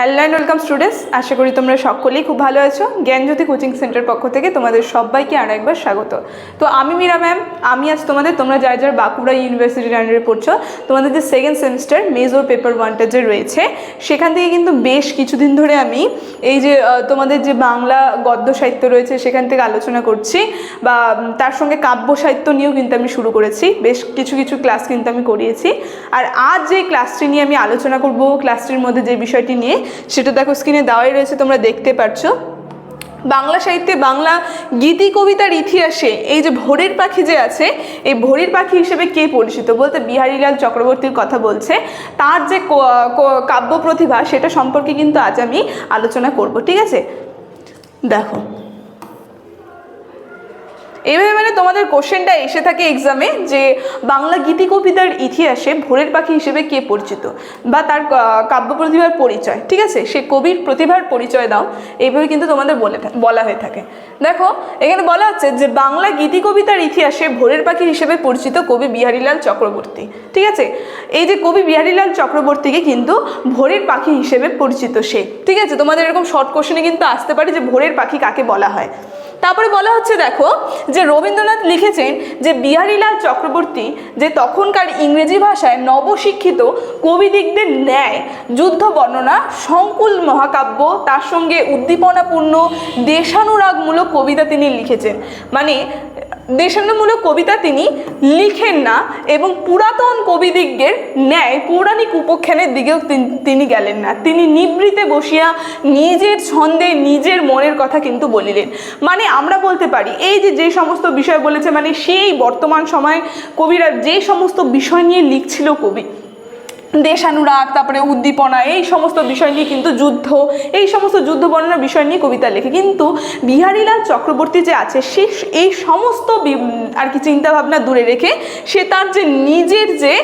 Hello and welcome students আশা করি তোমরা সকলেই খুব ভালো আছো। জ্ঞানজ্যোতি কোচিং সেন্টার পক্ষ থেকে তোমাদের সবাইকে আরও একবার স্বাগত। তো আমি মীরা ম্যাম আমি আজ তোমাদের, তোমরা যারা যারা বাঁকুড়া ইউনিভার্সিটির আন্ডারে পড়ছো, তোমাদের যে সেকেন্ড সেমিস্টার মেজর পেপার ওয়ানটা যে রয়েছে, সেখান থেকে কিন্তু বেশ কিছুদিন ধরে আমি এই যে তোমাদের যে বাংলা গদ্য সাহিত্য রয়েছে, সেখান থেকে আলোচনা করছি বা তার সঙ্গে কাব্য সাহিত্য নিয়েও কিন্তু আমি শুরু করেছি। বেশ কিছু কিছু ক্লাস কিন্তু আমি করিয়েছি। আর আজ যে ক্লাসটি নিয়ে আমি আলোচনা করব ক্লাসটির মধ্যে যে বিষয়টি নিয়ে সেটা দেখো স্ক্রিনে দেওয়াই রয়েছে, তোমরা দেখতে পাচ্ছ বাংলা সাহিত্যে বাংলা গীতি কবিতার ইতিহাসে এই যে ভোরের পাখি যে আছে, এই ভোরের পাখি হিসেবে কে পরিচিত? বলতে বিহারীলাল চক্রবর্তীর কথা বলছে। তার যে কাব্য প্রতিভা সেটা সম্পর্কে কিন্তু আজ আমি আলোচনা করব, ঠিক আছে? দেখো এইভাবে মানে তোমাদের কোশ্চেনটা এসে থাকে এক্সামে যে বাংলা গীতি কবিতার ইতিহাসে ভোরের পাখি হিসেবে কে পরিচিত? বা তার কাব্য প্রতিভার পরিচয়, ঠিক আছে? সে কবির প্রতিভার পরিচয় দাও। এইভাবে কিন্তু তোমাদের বলে বলা হয়ে থাকে। দেখো, এখানে বলা হচ্ছে যে বাংলা গীতি কবিতার ইতিহাসে ভোরের পাখি হিসেবে পরিচিত কবি বিহারীলাল চক্রবর্তী, ঠিক আছে? এই যে কবি বিহারীলাল চক্রবর্তীকে কিন্তু ভোরের পাখি হিসেবে পরিচিত সে, ঠিক আছে? তোমাদের এরকম শর্ট কোশ্চেনে কিন্তু আসতে পারে যে ভোরের পাখি কাকে বলা হয়। তারপরে বলা হচ্ছে, দেখো, যে রবীন্দ্রনাথ লিখেছেন যে বিহারীলাল চক্রবর্তী যে তখনকার ইংরেজি ভাষায় নবশিক্ষিত কবিদিকদের ন্যায় যুদ্ধ বর্ণনা, সংকুল মহাকাব্য, তার সঙ্গে উদ্দীপনাপূর্ণ, দেশানুরাগমূলক কবিতা তিনি লিখেছেন। মানে দেশানুমূলক কবিতা তিনি লিখেন না এবং পুরাতন কবিদিগের ন্যায় পৌরাণিক উপখ্যানের দিকেও তিনি গেলেন না। তিনি নিবৃতে বসিয়া নিজের ছন্দে নিজের মনের কথা কিন্তু বলিলেন। মানে আমরা বলতে পারি, এই যে যে সমস্ত বিষয় বলেছে মানে সেই বর্তমান সময়ে কবিরা যে সমস্ত বিষয় নিয়ে লিখছিল কবি দেশানুরাগ, তারপরে উদ্দীপনা, এই সমস্ত বিষয় নিয়ে কিন্তু যুদ্ধ, এই সমস্ত যুদ্ধ বর্ণনা বিষয় নিয়ে কবিতা লেখে। কিন্তু বিহারীলাল চক্রবর্তী যে আছে, সে এই সমস্ত আর কি চিন্তাভাবনা দূরে রেখে সে তার যে নিজের যে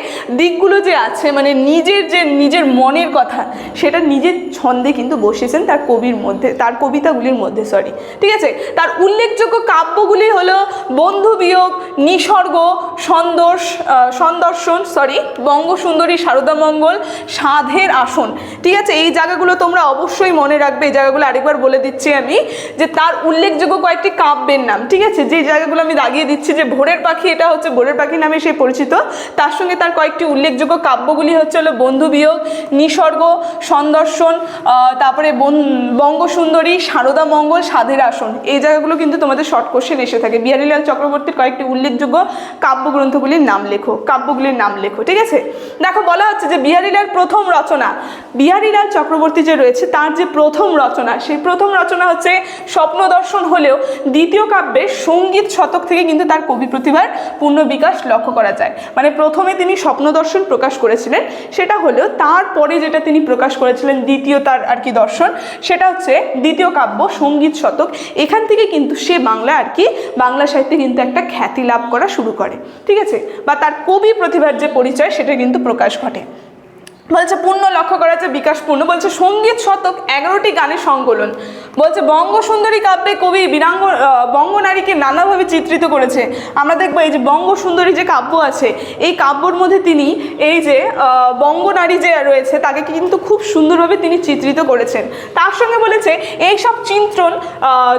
দিকগুলো যে আছে মানে নিজের যে নিজের মনের কথা, সেটা নিজের ছন্দে কিন্তু বসেছেন তার কবির মধ্যে, তার কবিতাগুলির মধ্যে সরি ঠিক আছে? তার উল্লেখযোগ্য কাব্যগুলি হলো বন্ধু বিয়োগ, নিসর্গ সন্দর্শ সন্দর্শন সরি বঙ্গসুন্দরী শারদামঙ্গল সাধের আসন। ঠিক আছে, এই জায়গাগুলো তোমরা অবশ্যই মনে রাখবে, এই জায়গাগুলো আরেকবার বলে দিচ্ছি আমি, যে তার উল্লেখযোগ্য কয়েকটি কাব্যের নাম, ঠিক আছে? যে জায়গাগুলো আমি দাগিয়ে দিচ্ছি, যে ভোরের পাখি, এটা হচ্ছে ভোরের পাখি নামে সে পরিচিত। তার সঙ্গে তার কয়েকটি উল্লেখযোগ্য কাব্যগুলি হচ্ছে হলো বন্ধু বিয়োগ নিসর্গ, সন্দর্শন তারপরে বঙ্গসুন্দরী, সারদা মঙ্গল, সাধের আসন। এই জায়গাগুলো কিন্তু তোমাদের শর্ট কোশ্চেন এসে থাকে। বিহারীলাল চক্রবর্তীর কয়েকটি উল্লেখযোগ্য কাব্যগ্রন্থগুলির নাম লেখো, কাব্যগুলির নাম লেখো, ঠিক আছে? দেখো, বলা হচ্ছে যে বিহারীলাল প্রথম রচনা। বিহারীলাল চক্রবর্তী যে রয়েছে, তার যে প্রথম রচনা, সেই প্রথম রচনা হচ্ছে স্বপ্ন দর্শন হলেও দ্বিতীয় কাব্যে সংগীত শতক থেকে কিন্তু তার কবি প্রতিভার পূর্ণ বিকাশ লক্ষ্য করা যায়। মানে প্রথমে তিনি স্বপ্ন দর্শন প্রকাশ করেছিলেন, সেটা হলেও তারপরে যেটা তিনি প্রকাশ করেছিলেন দ্বিতীয় তার আর কি দর্শন, সেটা হচ্ছে দ্বিতীয় কাব্য সংগীত শতক। এখান থেকে কিন্তু সে বাংলা আর কি, বাংলা সাহিত্যে কিন্তু একটা খ্যাতি লাভ করা শুরু করে। ঠিক আছে? বা তার কবি প্রতিভার যে পরিচয়, সেটা কিন্তু প্রকাশ ঘটে। বলছে পূর্ণ লক্ষ্য করা যাচ্ছে বিকাশ পূর্ণ। বলছে সংগীত শতক এগারোটি গানের সংকলন। বলছে বঙ্গসুন্দরী কাব্যে কবি বীরাঙ্গ বঙ্গনারীকে নানাভাবে চিত্রিত করেছে। আমরা দেখব এই যে বঙ্গসুন্দরী যে কাব্য আছে, এই কাব্যর মধ্যে তিনি এই যে বঙ্গনারী যে রয়েছে, তাকে কিন্তু খুব সুন্দরভাবে তিনি চিত্রিত করেছেন। তার সঙ্গে বলেছে এই সব চিত্রণ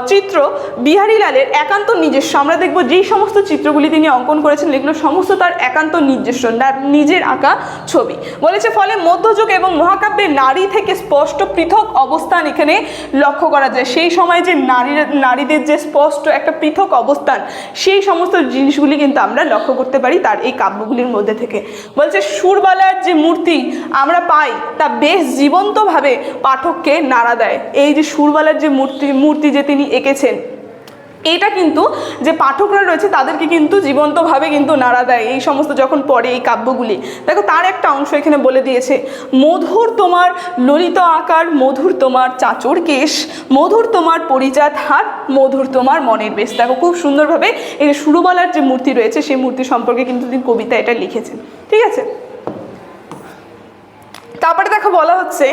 চিত্র বিহারীলালের একান্ত নিজস্ব। আমরা দেখব যেই সমস্ত চিত্রগুলি তিনি অঙ্কন করেছেন এগুলো সমস্ত তার একান্ত নিজস্ব নিজের আঁকা ছবি। বলেছে, ফলে মধ্যযুগ এবং মহাকাব্যের নারী থেকে স্পষ্ট পৃথক অবস্থান এখানে লক্ষ্য করা যায়। সেই সময় যে নারী, নারীদের যে স্পষ্ট একটা পৃথক অবস্থান, সেই সমস্ত জিনিসগুলি কিন্তু আমরা লক্ষ্য করতে পারি তার এই কাব্যগুলির মধ্যে থেকে। বলছে, সুরবালার যে মূর্তি আমরা পাই, তা বেশ জীবন্তভাবে পাঠককে নাড়া দেয়। এই যে সুরবালার যে মূর্তি মূর্তি যে তিনি এঁকেছেন এটা কিন্তু যে পাঠকরা রয়েছে তাদেরকে কিন্তু জীবন্তভাবে কিন্তু নাড়া দেয়। এই সমস্ত যখন পড়ে এই কাব্যগুলি। দেখো তার একটা অংশ এখানে বলে দিয়েছে, মধুর তোমার ললিত আকার, মধুর তোমার চাচর কেশ, মধুর তোমার পরিজাত হাত, মধুর তোমার মনের বেশ। দেখো খুব সুন্দরভাবে এই যে সুরবালার যে মূর্তি রয়েছে, সেই মূর্তি সম্পর্কে কিন্তু তিনি কবিতা এটা লিখেছেন। ঠিক আছে? তারপরে দেখো বলা হচ্ছে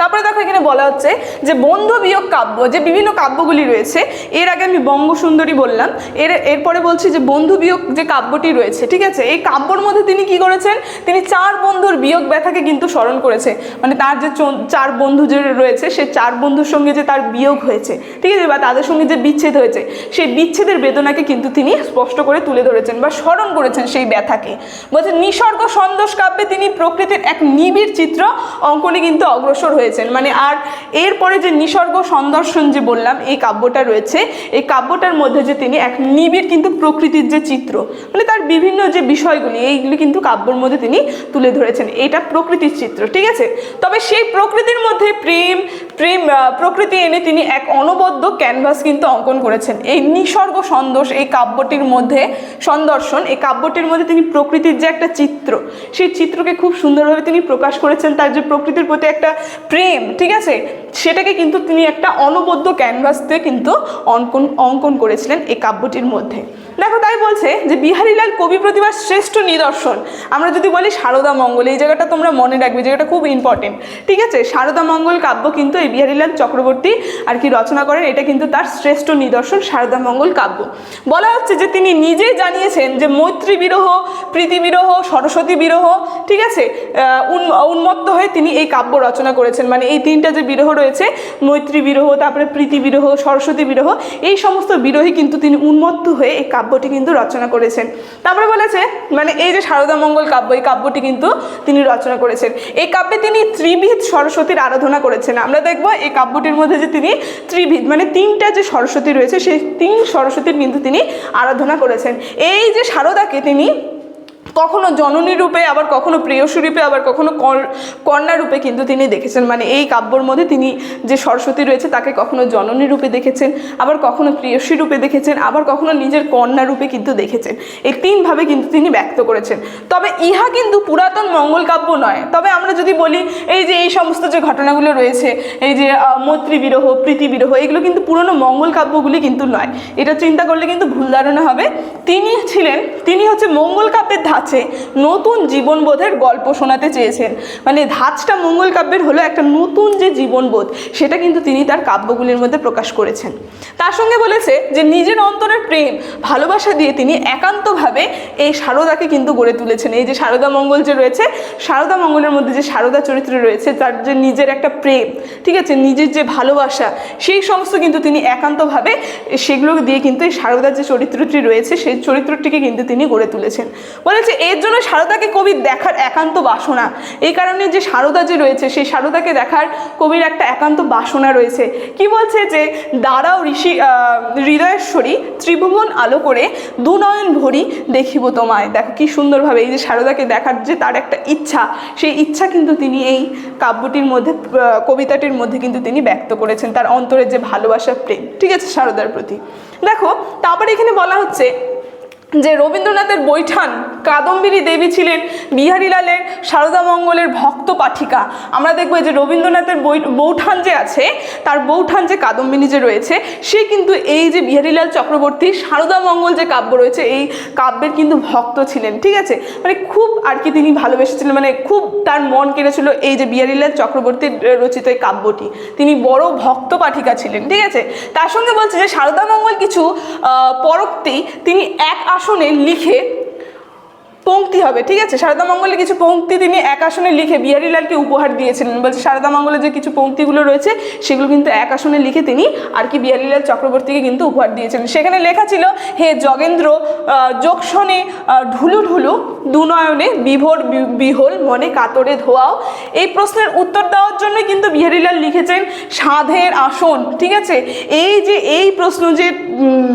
তারপরে দেখো এখানে বলা হচ্ছে যে বন্ধু বিয়োগ কাব্য, যে বিভিন্ন কাব্যগুলি রয়েছে, এর আগে আমি বঙ্গসুন্দরী বললাম, এর, এরপরে বলছি যে বন্ধু বিয়োগ যে কাব্যটি রয়েছে, ঠিক আছে? এই কাব্যর মধ্যে তিনি কি করেছেন? তিনি চার বন্ধুর বিয়োগ ব্যথাকে কিন্তু স্মরণ করেছে। মানে তার যে চার বন্ধু যে রয়েছে, সে চার বন্ধুর সঙ্গে যে তার বিয়োগ হয়েছে, ঠিক আছে? বা তাদের সঙ্গে যে বিচ্ছেদ হয়েছে, সেই বিচ্ছেদের বেদনাকে কিন্তু তিনি স্পষ্ট করে তুলে ধরেছেন বা স্মরণ করেছেন সেই ব্যথাকে। বলছে, নিসর্গ সন্দোষ কাব্যে তিনি প্রকৃতির এক নিবিড় চিত্র অঙ্কনে কিন্তু অগ্রসর হয়েছেন। মানে আর এরপরে যে নিসর্গ সন্দর্শন যে বললাম, এই কাব্যটা রয়েছে, এই কাব্যটার মধ্যে যে তিনি এক নিবিড় কিন্তু প্রকৃতির যে চিত্র মানে তার বিভিন্ন যে বিষয়গুলি, এইগুলি কিন্তু কাব্যর মধ্যে তিনি তুলে ধরেছেন। এটা প্রকৃতির চিত্র, ঠিক আছে? তবে সেই প্রকৃতির মধ্যে প্রেম প্রেম প্রকৃতি এনে তিনি এক অনবদ্য ক্যানভাস কিন্তু অঙ্কন করেছেন। এই নিসর্গ সন্দোষ, এই কাব্যটির মধ্যে সন্দর্শন, এই কাব্যটির মধ্যে তিনি প্রকৃতির যে একটা চিত্র, সেই চিত্রকে খুব সুন্দরভাবে তিনি প্রকাশ করেছেন। তার যে প্রকৃতির প্রতি একটা প্রেম ঠিক আছে? সেটাকে কিন্তু তিনি একটা অনবদ্য ক্যানভাসতে কিন্তু অঙ্কন অঙ্কন করেছিলেন এই কাব্যটির মধ্যে। দেখো, তাই বলছে যে বিহারীলাল কবি প্রতিভার শ্রেষ্ঠ নিদর্শন। আমরা যদি বলি সারদা মঙ্গল, এই জায়গাটা তোমরা মনে রাখবে, জায়গাটা খুব ইম্পর্টেন্ট ঠিক আছে? সারদা মঙ্গল কাব্য কিন্তু এই বিহারীলাল চক্রবর্তী আর কি রচনা করেন, এটা কিন্তু তার শ্রেষ্ঠ নিদর্শন, সারদা মঙ্গল কাব্য। বলা হচ্ছে যে তিনি নিজেই জানিয়েছেন যে মৈত্রী বিরহ, প্রীতি বিরহ, সরস্বতী বিরহ, ঠিক আছে? উন্মত্ত হয়ে তিনি এই কাব্য রচনা করেছেন। মানে এই তিনটা যে বিরহ রয়েছে, মৈত্রী বিরহ, তারপরে প্রীতি বিরহ, সরস্বতী বিরহ, এই সমস্ত বিরহী কিন্তু তিনি উন্মত্ত হয়ে এই কাব্যটি কিন্তু রচনা করেছেন। তারপরে বলেছে মানে এই যে সারদা মঙ্গল কাব্য, এই কাব্যটি কিন্তু তিনি রচনা করেছেন। এই কাব্যে তিনি ত্রিবিধ সরস্বতীর আরাধনা করেছেন। আমরা দেখব এই কাব্যটির মধ্যে যে তিনি ত্রিবিধ মানে তিনটা যে সরস্বতী রয়েছে, সেই তিন সরস্বতীর কিন্তু তিনি আরাধনা করেছেন। এই যে সারদাকে তিনি কখনো জননী রূপে আবার কখনো প্রেয়সী রূপে আবার কখনো কন্যা রূপে কিন্তু তিনি দেখেছেন। মানে এই কাব্যর মধ্যে তিনি যে সরস্বতী রয়েছে তাকে কখনো জননী রূপে দেখেছেন আবার কখনো প্রেয়সী রূপে দেখেছেন আবার কখনো নিজের কন্যা রূপে কিন্তু দেখেছেন। এই তিনভাবে কিন্তু তিনি ব্যক্ত করেছেন। তবে ইহা কিন্তু পুরাতন মঙ্গল কাব্য নয়। তবে আমরা যদি বলি এই যে এই সমস্ত যে ঘটনাগুলো রয়েছে এই যে আহ, মৈত্রী বিরহ এগুলো কিন্তু পুরনো মঙ্গল কাব্যগুলি কিন্তু নয়। এটা চিন্তা করলে কিন্তু ভুল ধারণা হবে। তিনি ছিলেন তিনি হচ্ছে মঙ্গল কাব্যের ধাঁচে নতুন জীবনবোধের গল্প শোনাতে চেয়েছেন। মানে ধাঁচটা মঙ্গল কাব্যের হলো একটা নতুন যে জীবনবোধ, সেটা কিন্তু তিনি তার কাব্যগুলির মধ্যে প্রকাশ করেছেন। তার সঙ্গে বলেছে যে, নিজের অন্তরের প্রেম, ভালোবাসা দিয়ে তিনি একান্তভাবে এই সারদাকে কিন্তু গড়ে তুলেছেন। এই যে সারদা মঙ্গল যে রয়েছে, সারদা মঙ্গলের মধ্যে যে সারদা চরিত্র রয়েছে, তার যে নিজের একটা প্রেম, ঠিক আছে, নিজের যে ভালোবাসা, সেই সমস্ত কিন্তু তিনি একান্তভাবে সেগুলো দিয়ে কিন্তু এই সারদার যে চরিত্রটি রয়েছে, সেই চরিত্রটিকে কিন্তু তিনি গড়ে তুলেছেন। বলেছে এর জন্য সারদাকে কবির দেখার একান্ত বাসনা। এই কারণে যে সারদা যে রয়েছে, সেই সারদাকে দেখার কবির একটা একান্ত বাসনা রয়েছে। কি বলছে যে দাঁড়াও ঋষি হৃদয়েশ্বরী ত্রিভুবন আলো করে দুনয়ন ভরি দেখিব তোমায়। দেখো কি সুন্দরভাবে এই যে সারদাকে দেখার যে তার একটা ইচ্ছা, সেই ইচ্ছা কিন্তু তিনি এই কাব্যটির মধ্যে কবিতাটির মধ্যে কিন্তু তিনি ব্যক্ত করেছেন। তার অন্তরের যে ভালোবাসা, প্রেম। ঠিক আছে সারদার প্রতি। দেখো, তারপরে এখানে বলা হচ্ছে যে রবীন্দ্রনাথের বৈঠান, কাদম্বিনী দেবী ছিলেন বিহারীলালের সারদা মঙ্গলের ভক্ত পাঠিকা। আমরা দেখব যে রবীন্দ্রনাথের বই বৌঠান যে আছে, তার বৌঠান যে কাদম্বিনী যে রয়েছে, সে কিন্তু এই যে বিহারীলাল চক্রবর্তী, সারদা মঙ্গল যে কাব্য রয়েছে, এই কাব্যের কিন্তু ভক্ত ছিলেন, ঠিক আছে? মানে খুব আর কি তিনি ভালোবেসেছিলেন মানে খুব তার মন কেড়েছিল এই যে বিহারীলাল চক্রবর্তীর রচিত এই কাব্যটি। তিনি বড় ভক্ত পাঠিকা ছিলেন, ঠিক আছে? তার সঙ্গে বলছে যে সারদা মঙ্গল কিছু পরক্তি তিনি এক আসনে লিখে পংক্তি হবে, ঠিক আছে? সারদা মঙ্গলে কিছু পঙ্ক্তি তিনি এক আসনে লিখে বিহারীলালকে উপহার দিয়েছিলেন। বলছে, সারদা মঙ্গলে যে কিছু পঙ্ক্তিগুলো রয়েছে, সেগুলো কিন্তু এক আসনে লিখে তিনি আর কি বিহারীলাল চক্রবর্তীকে কিন্তু উপহার দিয়েছিলেন। সেখানে লেখা ছিল, হে যোগেন্দ্র যোগসনে ঢুলু ঢুলু, দুনয়নে বিভোর বিহল মনে কাতরে ধোয়াও। এই প্রশ্নের উত্তর দেওয়ার জন্য কিন্তু বিহারীলাল লিখেছেন, সাধের আসন। ঠিক আছে? এই যে, এই প্রশ্ন যে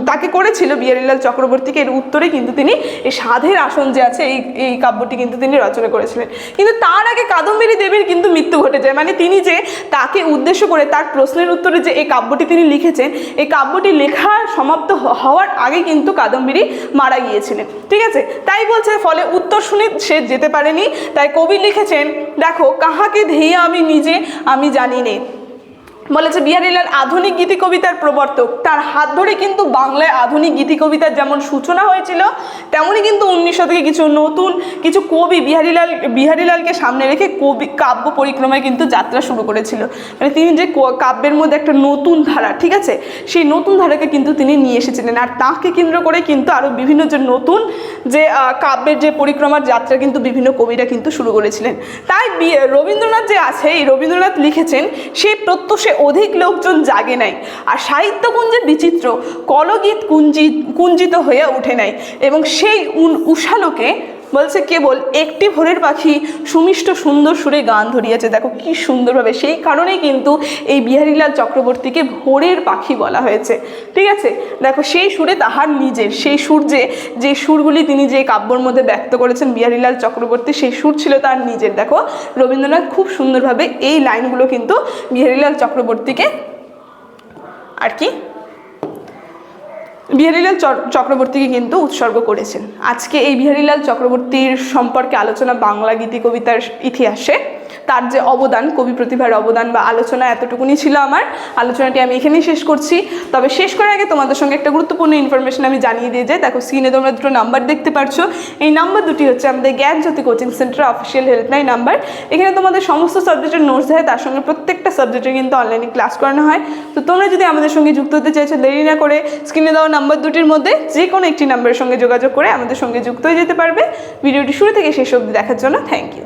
তাকে করেছিল বিহারীলাল চক্রবর্তীকে, এর উত্তরে কিন্তু তিনি এই সাধের আসন যে আছে এই এই কাব্যটি কিন্তু তিনি রচনা করেছিলেন। কিন্তু তার আগে কাদম্বিনী দেবীর কিন্তু মৃত্যু ঘটে যায়। মানে তিনি যে তাকে উদ্দেশ্য করে তার প্রশ্নের উত্তরে যে এই কাব্যটি তিনি লিখেছেন, এই কাব্যটি লেখা সমাপ্ত হওয়ার আগে কিন্তু কাদম্বিনী মারা গিয়েছিলেন। ঠিক আছে? তাই বলছে, ফলে উত্তর শুনে সে যেতে পারেনি। তাই কবি লিখেছেন, দেখো, কাহাকে ধেয়ে আমি নিজে আমি জানি নে। বলেছে বিহারীলাল আধুনিক গীতি কবিতার প্রবর্তক। তার হাত ধরে কিন্তু বাংলায় আধুনিক গীতি কবিতার যেমন সূচনা হয়েছিল, তেমনই কিন্তু উনিশ শতকে কিছু নতুন কিছু কবি বিহারীলাল বিহারীলালকে সামনে রেখে কবি কাব্য পরিক্রমায় কিন্তু যাত্রা শুরু করেছিল। মানে তিনি যে কাব্যের মধ্যে একটা নতুন ধারা, ঠিক আছে? সেই নতুন ধারাকে কিন্তু তিনি নিয়ে এসেছিলেন। আর তাঁকে কেন্দ্র করে কিন্তু আরও বিভিন্ন যে নতুন যে কাব্যের যে পরিক্রমার যাত্রা কিন্তু বিভিন্ন কবিরা কিন্তু শুরু করেছিলেন। তাই রবীন্দ্রনাথ যে আছে, এই রবীন্দ্রনাথ লিখেছেন সেই প্রত্যুষে অধিক লোকজন জাগে নাই। আর সাহিত্যকুঞ্জে বিচিত্র কলগীত কুঞ্জিত কুঞ্জিত হয়ে ওঠে নাই। এবং সেই উষালোকে বলছে, কেবল একটি ভোরের পাখি সুমিষ্ট সুন্দর সুরে গান ধরিয়েছে। দেখো, কি সুন্দরভাবে, সেই কারণেই কিন্তু এই বিহারীলাল চক্রবর্তীকে ভোরের পাখি বলা হয়েছে। ঠিক আছে? দেখো, সেই সুরে তাহার নিজের, সেই সুর যে যে সুরগুলি তিনি যে কাব্যর মধ্যে ব্যক্ত করেছেন বিহারীলাল চক্রবর্তী, সেই সুর ছিল তার নিজের। দেখো, রবীন্দ্রনাথ খুব সুন্দরভাবে এই লাইনগুলো কিন্তু বিহারীলাল চক্রবর্তীকে আর কি বিহারীলাল চক্রবর্তীকে কিন্তু উৎসর্গ করেছেন। আজকে এই বিহারীলাল চক্রবর্তীর সম্পর্কে আলোচনা বাংলা গীতি কবিতার ইতিহাসে তার যে অবদান, কবি প্রতিভার অবদান বা আলোচনা এতটুকুনি ছিল আমার। আলোচনাটি আমি এখানেই শেষ করছি। তবে শেষ করার আগে তোমাদের সঙ্গে একটা গুরুত্বপূর্ণ ইনফরমেশন আমি জানিয়ে দিয়ে যাই দেখো স্ক্রিনে তোমরা দুটো নাম্বার দেখতে পারছ। এই নাম্বার দুটি হচ্ছে আমাদের Gyan Jyoti coaching centre official helpline number এখানে তোমাদের সমস্ত সাবজেক্টের নোটস দেয়, তার সঙ্গে প্রত্যেকটা সাবজেক্টের কিন্তু অনলাইনে ক্লাস করানো হয়। তো তোমরা যদি আমাদের সঙ্গে যুক্ত হতে চাইছো, দেরি না করে স্ক্রিনে দেওয়া নাম্বার দুটির মধ্যে যে কোনো একটি নাম্বারের সঙ্গে যোগাযোগ করে আমাদের সঙ্গে যুক্ত হয়ে যেতে পারবে। ভিডিওটি শুরু থেকে শেষ অবধি দেখার জন্য থ্যাংক ইউ